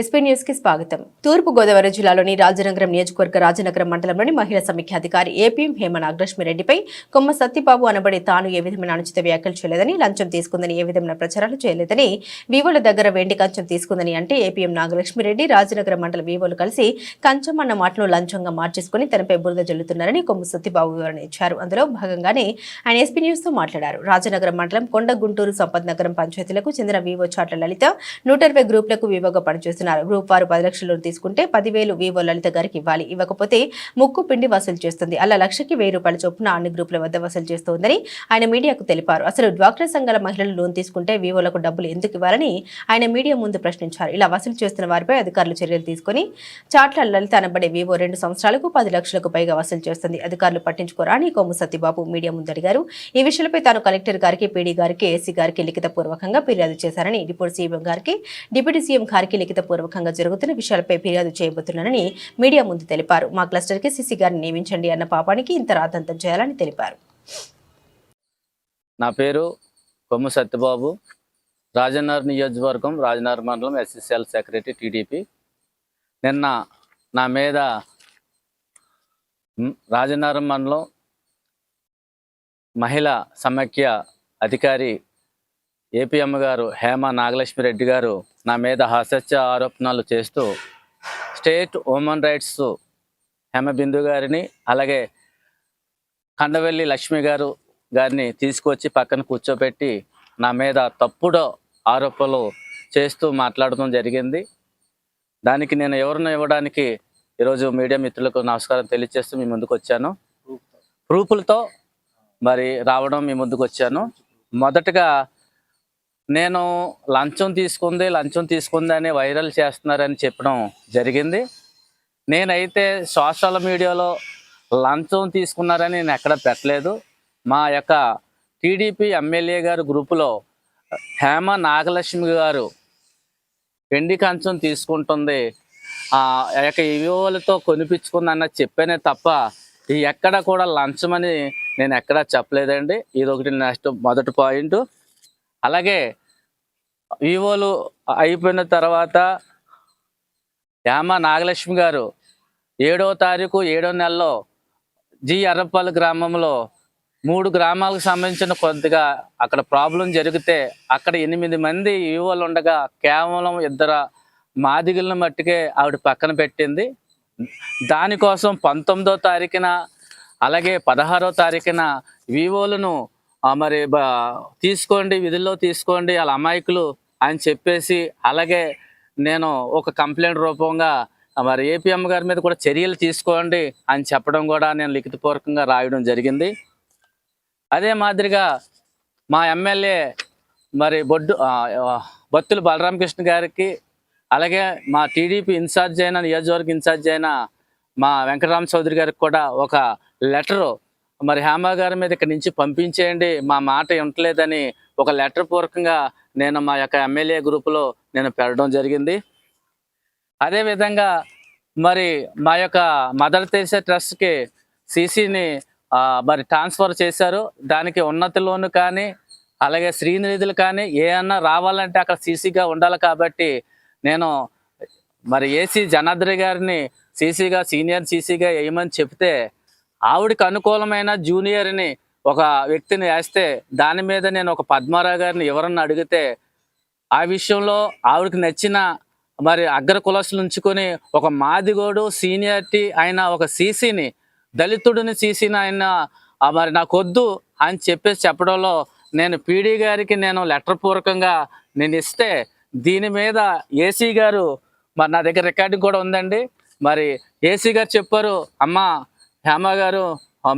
SP న్యూస్కి స్వాగతం. తూర్పు గోదావరి జిల్లాలోని రాజనగరం నియోజకవర్గ రాజనగరం మండలంలోని మహిళా సమీక్ష అధికారి ఏపీఎం హేమ నాగలక్ష్మి రెడ్డిపై కొమ్మ సత్యబాబు అనబడి తాను ఏ విధమైన అనుచిత వ్యాఖ్యలు చేయలేదని లంచం తీసుకుందని ఏ విధమైన ప్రచారాలు చేయలేదని వివోల దగ్గర వెండి కంచం తీసుకుందని అంటే ఏపీఎం నాగలక్ష్మి రెడ్డి రాజనగరం మండల వివోలు కలిసి కంచం అన్న మాటను లంచంగా మార్చేసుకుని తనపై బురద జల్లుతున్నారని కొమ్మ సత్యబాబు వివరణ ఇచ్చారు. అందులో భాగంగానే ఆయన ఎస్పీ న్యూస్తో మాట్లాడారు. రాజనగరం మండలం కొండ గుంటూరు సంపత్ నగరం పంచాయతీలకు చెందిన వివో చాట్ల లలిత నూట ఇరవై గ్రూపులకు వివోగా పనిచేస్తున్నారు గ్రూప్ వారు పది లక్షల లోన్ తీసుకుంటే పదివేలు వివో లలిత గారికి ఇవ్వాలి. ఇవ్వకపోతే ముక్కు పిండి వసూలు చేస్తుంది. అలా లక్షకి వెయ్యి రూపాయల చొప్పున అన్ని గ్రూపుల వద్ద వసూలు చేస్తోందని ఆయన మీడియాకు తెలిపారు. అసలు డ్వాక్రా సంఘాల మహిళలు లోన్ తీసుకుంటే వివోలకు డబ్బులు ఎందుకు ఇవ్వాలని ఆయన మీడియా ముందు ప్రశ్నించారు. ఇలా వసూలు చేస్తున్న వారిపై అధికారులు చర్యలు తీసుకుని చాట్ల లలిత అనబడే వివో రెండు సంవత్సరాలకు పది లక్షలకు పైగా వసూలు చేస్తుంది. అధికారులు పట్టించుకోరా అని కొమ్ము సత్యబాబు మీడియా ముందు అడిగారు. ఈ విషయంపై తాను కలెక్టర్ గారికి పీడీ గారికి ఏసీ గారికి లిఖిత పూర్వకంగా ఫిర్యాదు చేశారని డిప్యూటీ సీఎం గారికి డిప్యూటీ సీఎం గారికి లిఖిత పూర్వకంగా జరుగుతున్న విషయాలపై ఫిర్యాదు చేయబోతున్నానని మీడియా ముందు తెలిపారు. మా క్లస్టర్కి సిసి గారిని నియమించండి అన్న పాపానికి ఇంత రాతంతం చేయాలని తెలిపారు. నా పేరు కొమ్ము సత్యబాబు. రాజనగర్ నియోజకవర్గం రాజనగర్ మండలం ఎస్ఎస్ఎల్ సెక్రటరీ టీడీపీ. నిన్న నా మీద మ్, మండలం మహిళా సమైక్య అధికారి ఏపీఎం గారు హేమ నాగలక్ష్మి రెడ్డి గారు నా మీద హాస్య ఆరోపణలు చేస్తూ state women rights Hema Bindu గారిని అలాగే కండవెల్లి లక్ష్మి గారు గారిని తీసుకొచ్చి పక్కన కూర్చోబెట్టి నా మీద తప్పుడు ఆరోపణలు చేస్తూ మాట్లాడడం జరిగింది. దానికి నేను ఎవరిని ఇవ్వడానికి ఈరోజు మీడియా మిత్రులకు నమస్కారం తెలియజేస్తూ మీ ముందుకు వచ్చాను. ప్రూఫ్లతో మరి రావడం మీ ముందుకు వచ్చాను. మొదటగా నేను లంచం తీసుకుంది లంచం తీసుకుంది అని వైరల్ చేస్తున్నారని చెప్పడం జరిగింది. నేనైతే సోషల్ మీడియాలో లంచం తీసుకున్నారని నేను ఎక్కడ పెట్టలేదు. మా యొక్క టీడీపీ ఎమ్మెల్యే గారు గ్రూపులో హేమ నాగలక్ష్మి గారు వెండి కంచం తీసుకుంటుంది. ఆ యొక్క ఇవివోలతో కొనిపించుకుందన్న చెప్పానే తప్ప ఎక్కడ కూడా లంచం అని నేను ఎక్కడా చెప్పలేదండి. ఇది ఒకటి నెక్స్ట్ మొదటి పాయింట్. అలాగే వివోలు అయిపోయిన తర్వాత యామ నాగలక్ష్మి గారు ఏడో తారీఖు ఏడో నెలలో జి అర్రపల్లి గ్రామంలో మూడు గ్రామాలకు సంబంధించిన కొద్దిగా అక్కడ ప్రాబ్లం జరిగితే అక్కడ ఎనిమిది మంది ఈవోలు ఉండగా కేవలం ఇద్దరు మాదిగులను మట్టుకే ఆవిడ పక్కన పెట్టింది. దానికోసం పంతొమ్మిదో తారీఖున అలాగే పదహారో తారీఖున వివోలను మరి తీసుకోండి విధుల్లో తీసుకోండి వాళ్ళ అమాయకులు అని చెప్పేసి అలాగే నేను ఒక కంప్లైంట్ రూపంగా మరి ఏపీఎం గారి మీద కూడా చర్యలు తీసుకోండి అని చెప్పడం కూడా నేను లిఖితపూర్వకంగా రాయడం జరిగింది. అదే మాదిరిగా మా ఎమ్మెల్యే మరి బొడ్డు బొత్తులు బలరామకృష్ణ గారికి అలాగే మా టీడీపీ ఇన్ఛార్జ్ అయిన నియోజకవర్గ ఇన్ఛార్జ్ అయిన మా వెంకటరామ చౌదరి గారికి కూడా ఒక లెటరు మరి హేమ గారి మీద ఇక్కడి నుంచి పంపించేయండి. మా మాట ఉండలేదని ఒక లెటర్ పూర్వకంగా నేను మా యొక్క ఎమ్మెల్యే గ్రూపులో నేను పెట్టడం జరిగింది. అదేవిధంగా మరి మా యొక్క మదర్ తెరిసా ట్రస్ట్కి సీసీని మరి ట్రాన్స్ఫర్ చేశారు. దానికి ఉన్నత లోను కానీ అలాగే శ్రీనిధులు కానీ ఏమన్నా రావాలంటే అక్కడ సీసీగా ఉండాలి కాబట్టి నేను మరి ఏసీ జనాద్రి గారిని సీసీగా సీనియర్ సీసీగా వేయమని చెప్తే ఆవిడకి అనుకూలమైన జూనియర్ని ఒక వ్యక్తిని వేస్తే దాని మీద నేను ఒక పద్మారావు గారిని ఎవరన్నా అడిగితే ఆ విషయంలో ఆవిడకి నచ్చిన మరి అగ్ర కులసులు ఉంచుకొని ఒక మాదిగోడు సీనియారిటీ అయిన ఒక సీసీని దళితుడిని సీసీని ఆయన మరి నాకొద్దు అని చెప్పేసి చెప్పడంలో నేను పీడీ గారికి నేను లెటర్ పూర్వకంగా నేను ఇస్తే దీని మీద ఏసీ గారు మరి నా దగ్గర రికార్డింగ్ కూడా ఉందండి. మరి ఏసీ గారు చెప్పారు అమ్మా హేమ గారు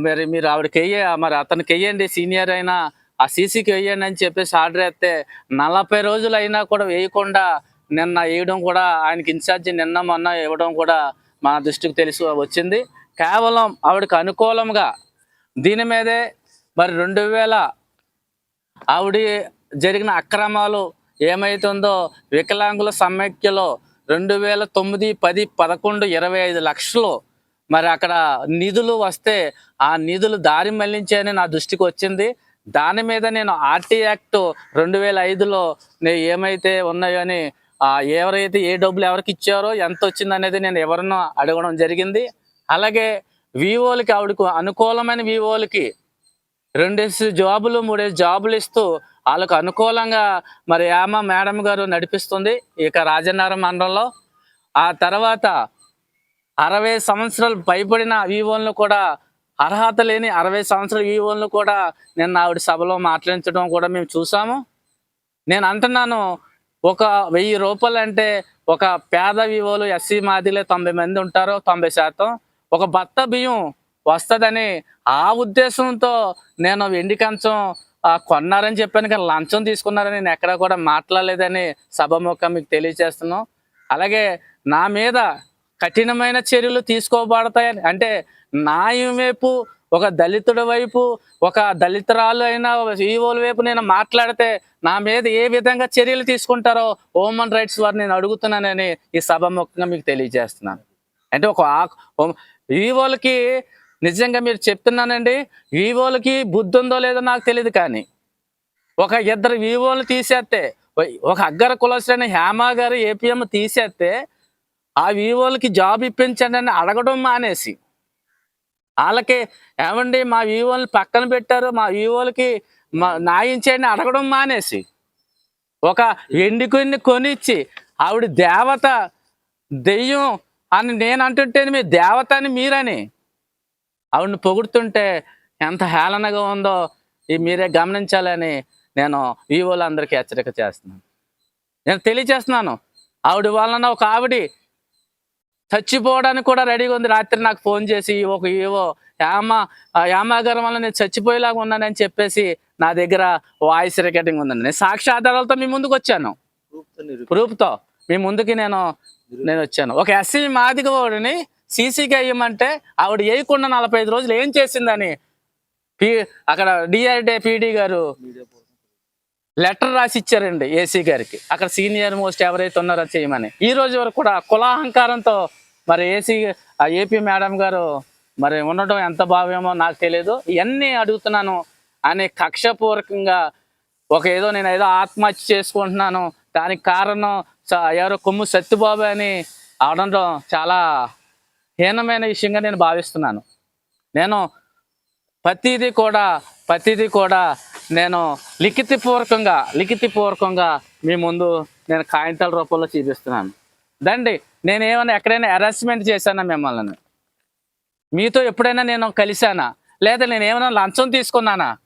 మరి మీరు ఆవిడకి వెయ్య మరి అతనికి వెయ్యండి సీనియర్ అయినా ఆ సీసీకి వెయ్యండి అని చెప్పేసి ఆర్డర్ వేస్తే నలభై రోజులు అయినా కూడా వేయకుండా నిన్న వేయడం కూడా ఆయనకి ఇన్ఛార్జి నిన్న మొన్న ఇవ్వడం కూడా మా దృష్టికి తెలిసి వచ్చింది. కేవలం ఆవిడకి అనుకూలంగా దీని మీదే మరి రెండు వేల ఆవిడ జరిగిన అక్రమాలు ఏమైతుందో వికలాంగుల సమైక్యలో రెండు వేల తొమ్మిది పది పదకొండు ఇరవై ఐదు లక్షలు మరి అక్కడ నిధులు వస్తే ఆ నిధులు దారి మళ్ళించాయని నా దృష్టికి వచ్చింది. దాని మీద నేను ఆర్టీ యాక్ట్ రెండు వేల ఐదులో ఏమైతే ఉన్నాయో అని ఎవరైతే ఏ డబ్బులు ఎవరికి ఇచ్చారో ఎంత వచ్చింది అనేది నేను ఎవరినో అడగడం జరిగింది. అలాగే వివోలకి ఆవిడకు అనుకూలమైన వివోలకి రెండేసి జాబులు మూడేసి జాబులు ఇస్తూ వాళ్ళకు అనుకూలంగా మరి యామ మేడం గారు నడిపిస్తుంది ఇక రాజనగరం మండలంలో. ఆ తర్వాత అరవై సంవత్సరాలు భయపడిన వివోలను కూడా అర్హత లేని అరవై సంవత్సరాల వివోలను కూడా నేను ఆవిడ సభలో మాట్లాడించడం కూడా మేము చూసాము. నేను అంటున్నాను ఒక వెయ్యి రూపాయలు అంటే ఒక పేద వివోలు ఎస్సీ మాదిలే తొంభై మంది ఉంటారు తొంభై శాతం. ఒక భర్త బియ్యం వస్తుందని ఆ ఉద్దేశంతో నేను వెండి కంచం కొన్నారని చెప్పాను కానీ లంచం తీసుకున్నారని నేను ఎక్కడ కూడా మాట్లాడలేదని సభముఖం మీకు తెలియజేస్తున్నాం. అలాగే నా మీద కఠినమైన చర్యలు తీసుకోబడతాయని. అంటే న్యాయం వైపు ఒక దళితుడి వైపు ఒక దళితురాలు అయిన ఈవోల వైపు నేను మాట్లాడితే నా మీద ఏ విధంగా చర్యలు తీసుకుంటారో ఓమన్ రైట్స్ వారు నేను అడుగుతున్నానని ఈ సభముఖంగా మీకు తెలియజేస్తున్నాను. అంటే ఒక ఈవోలకి నిజంగా మీరు చెప్తున్నానండి ఈవోలకి బుద్ధి ఉందో లేదో నాకు తెలియదు కానీ ఒక ఇద్దరు ఈవోలు తీసేస్తే ఒక అగ్గర కులశ్రేణి హేమా గారు ఏపీఎం తీసేస్తే ఆ వివోలకి జాబ్ ఇప్పించండి అని అడగడం మానేసి. వాళ్ళకి ఏమండి మా వివోలు పక్కన పెట్టారు మా వివోలకి మా న్యాయం చేయండి అడగడం మానేసి. ఒక ఎండి కొన్ని కొనిచ్చి ఆవిడ దేవత దెయ్యం అని నేను అంటుంటే మీ దేవత అని మీరని. ఆవిడని పొగుడుతుంటే ఎంత హేళనగా ఉందో ఈ మీరే గమనించాలని నేను వివోలందరికీ హెచ్చరిక చేస్తున్నాను. నేను తెలియచేస్తున్నాను ఆవిడ వలన ఒక ఆవిడ చచ్చిపోవడానికి కూడా రెడీగా ఉంది. రాత్రి నాకు ఫోన్ చేసి ఒక ఏవో యామ యామాగారం వల్ల నేను చచ్చిపోయేలాగా ఉన్నానని చెప్పేసి నా దగ్గర వాయిస్ రికార్డింగ్ ఉందండి. నేను సాక్ష్యాధారాలతో మీ ముందుకు వచ్చాను. ప్రూఫ్తో మీ ముందుకి నేను నేను వచ్చాను. ఒక ఎస్సీ మాదిగ వాడిని సీసీకి అయ్యమంటే ఆవిడ వేయకుండా నలభై ఐదు రోజులు ఏం చేసిందని పి అక్కడ డిఆర్డే పీడీ గారు లెటర్ రాసి ఇచ్చారండి ఏసీ గారికి. అక్కడ సీనియర్ మోస్ట్ ఎవరైతే ఉన్నారో చేయమని. ఈ రోజు వరకు కూడా కులాహంకారంతో మరి ఏసీ ఆ ఏపీ మేడం గారు మరి ఉండడం ఎంత భావ్యమో నాకు తెలియదు ఇవన్నీ అడుగుతున్నాను అనే కక్షపూర్వకంగా ఒక ఏదో నేను ఏదో ఆత్మహత్య చేసుకుంటున్నాను. దానికి కారణం ఎవరో కొమ్ము సత్యబాబు అని అవడంలో చాలా హీనమైన విషయంగా నేను భావిస్తున్నాను. నేను ప్రతిదీ కూడా ప్రతిదీ కూడా నేను లిఖితపూర్వకంగా లిఖితపూర్వకంగా మీ ముందు నేను కాగితాల రూపంలో చూపిస్తున్నాను. దండి నేను ఏమైనా ఎక్కడైనా అరెస్ట్మెంట్ చేశానా మిమ్మల్ని? మీతో ఎప్పుడైనా నేను కలిశానా? లేదా నేను ఏమైనా లంచం తీసుకున్నానా?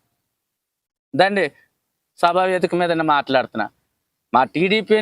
దండి సభా వేదిక మీద మాట్లాడుతున్నా. మా టీడీపీని